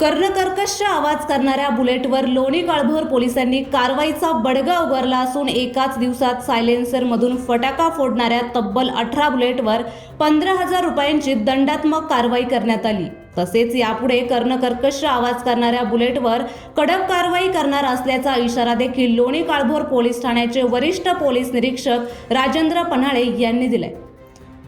कर्णकर्कश आवाज करणाऱ्या बुलेटवर लोणी काळभोर पोलिसांनी कारवाईचा बडगा उगारला असून एकाच दिवसात सायलेन्सरमधून फटाका फोडणाऱ्या तब्बल अठरा बुलेटवर पंधरा हजार रुपयांची दंडात्मक कारवाई करण्यात आली. तसेच यापुढे कर्णकर्कश आवाज करणाऱ्या बुलेटवर कडक कारवाई करणार असल्याचा इशारा देखील लोणी काळभोर पोलीस ठाण्याचे वरिष्ठ पोलीस निरीक्षक राजेंद्र पन्हाळे यांनी दिलाय.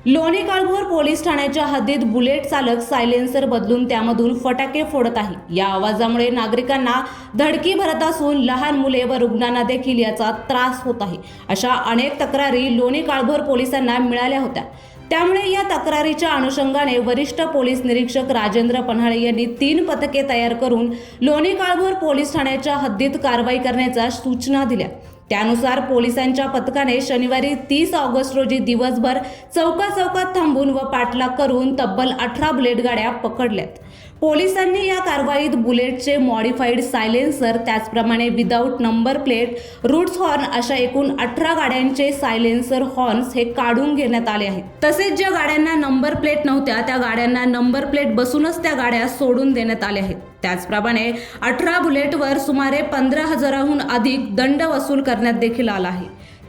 लोणी काळभोर पोलीस ठाण्याच्या हद्दीत बुलेट चालक सायलेन्सर बदलून त्यामधून फटाके फोडत आहे. या आवाजामुळे नागरिकांना धडकी भरत असून लहान मुले व रुग्णांना देखील याचा त्रास होत आहे. अशा अनेक तक्रारी लोणी काळभोर पोलिसांना मिळाल्या होत्या. त्यामुळे या तक्रारीच्या अनुषंगाने वरिष्ठ पोलीस निरीक्षक राजेंद्र पन्हाळे यांनी तीन पथके तयार करून लोणी काळभोर पोलीस ठाण्याच्या हद्दीत कारवाई करण्याच्या सूचना दिल्या. त्यानुसार पोलिसांच्या पथकाने शनिवारी तीस ऑगस्ट रोजी दिवसभर चौका चौकात थांबून व पाठलाग करून तब्बल अठरा ब्लेड गाड्या पकडल्यात. पोलिसांनी या कारवाईत बुलेटचे मॉडिफाईड सायलेन्सर त्याचप्रमाणे विदाऊट नंबर प्लेट रूट्स हॉर्न अशा एकूण अठरा गाड्यांचे सायलेन्सर हॉर्न्स हे काढून घेण्यात आले आहेत. तसेच ज्या गाड्यांना नंबर प्लेट नव्हत्या त्या गाड्यांना नंबर प्लेट बसूनच त्या गाड्या सोडून देण्यात आल्या आहेत. त्याचप्रमाणे अठरा बुलेटवर सुमारे पंधरा हजाराहून अधिक दंड वसूल करण्यात देखील आला आहे.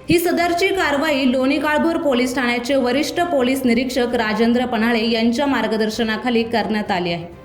ही सदरची कारवाई लोणी काळभोर पोलीस ठाण्याचे वरिष्ठ पोलीस निरीक्षक राजेंद्र पन्हाळे यांच्या मार्गदर्शनाखाली करण्यात आली आहे.